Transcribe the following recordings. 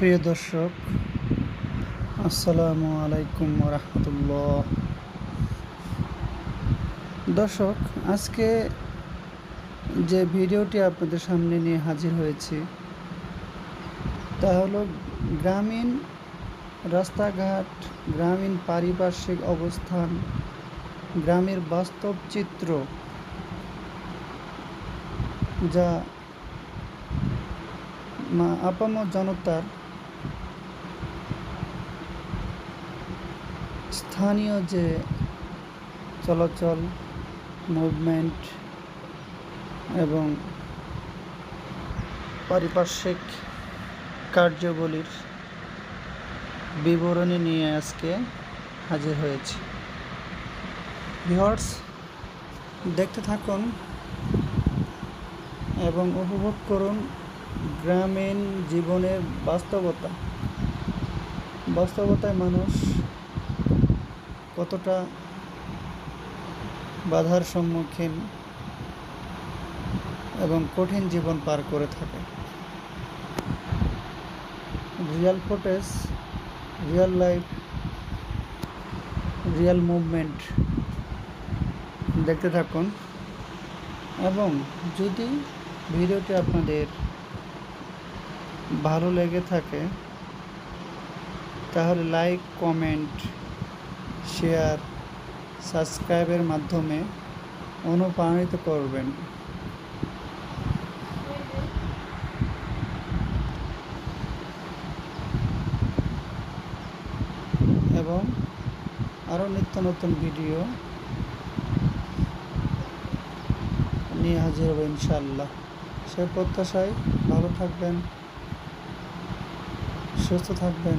প্রিয় দর্শক, আসসালামু আলাইকুম রহমতুল্লাহ দর্শক, আজকে যে ভিডিওটি আপনাদের সামনে নিয়ে হাজির হয়েছি, তা হলো গ্রামীণ রাস্তাঘাট, গ্রামীণ পারিপার্শ্বিক অবস্থান, গ্রামের বাস্তব চিত্র, যা মা আপামর জনতার স্থানীয় যে চলাচল মুভমেন্ট এবং পারিপার্শ্বিক কার্যবলীর বিবরণী নিয়ে আজকে হাজির হয়েছি। ভিওয়ার্স দেখতে থাকুন এবং উপভোগ করুন গ্রামীণ জীবনের বাস্তবতা। বাস্তবতায় মানুষ কতটা বাধার সম্মুখীন এবং কঠিন জীবন পার করে থাকে। Real footage, real life, real movement দেখতে থাকুন এবং যদি ভিডিওটি আপনাদের ভালো লেগে থাকে, তাহলে লাইক, কমেন্ট শেয়ার, সাবস্ক্রাইবের মাধ্যমে অনুপ্রাণিত করবেন। এবং আরও নিত্য নতুন ভিডিও নিয়ে হাজির হব ইনশাল্লাহ সে প্রত্যাশায় ভালো থাকবেন, সুস্থ থাকবেন।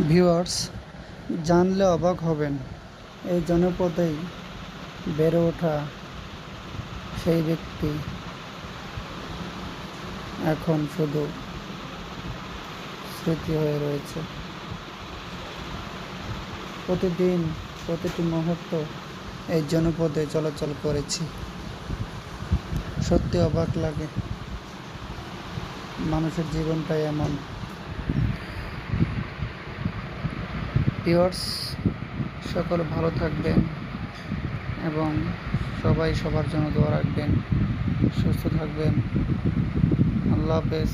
ভিউয়ার্স, জানলে অবাক হবেন। এই জনপদেই বেড়ে ওঠা সেই ব্যক্তি এখন শুধু স্মৃতি হয়ে রয়েছে। প্রতিদিন, প্রতিটি মুহূর্ত এই জনপদে চলাচল করেছি। সত্যি অবাক লাগে। মানুষের জীবনটাই এমন। ভিউয়ার্স, সকল ভালো থাকবেন এবং সবাই সবার জন্য দোয়া রাখবেন, সুস্থ থাকবেন। আল্লাহ হাফেজ।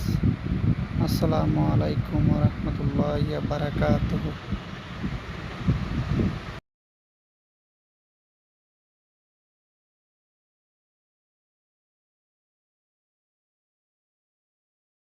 আসসালামু আলাইকুম রহমতুল্লাহ বারাকাতুহ।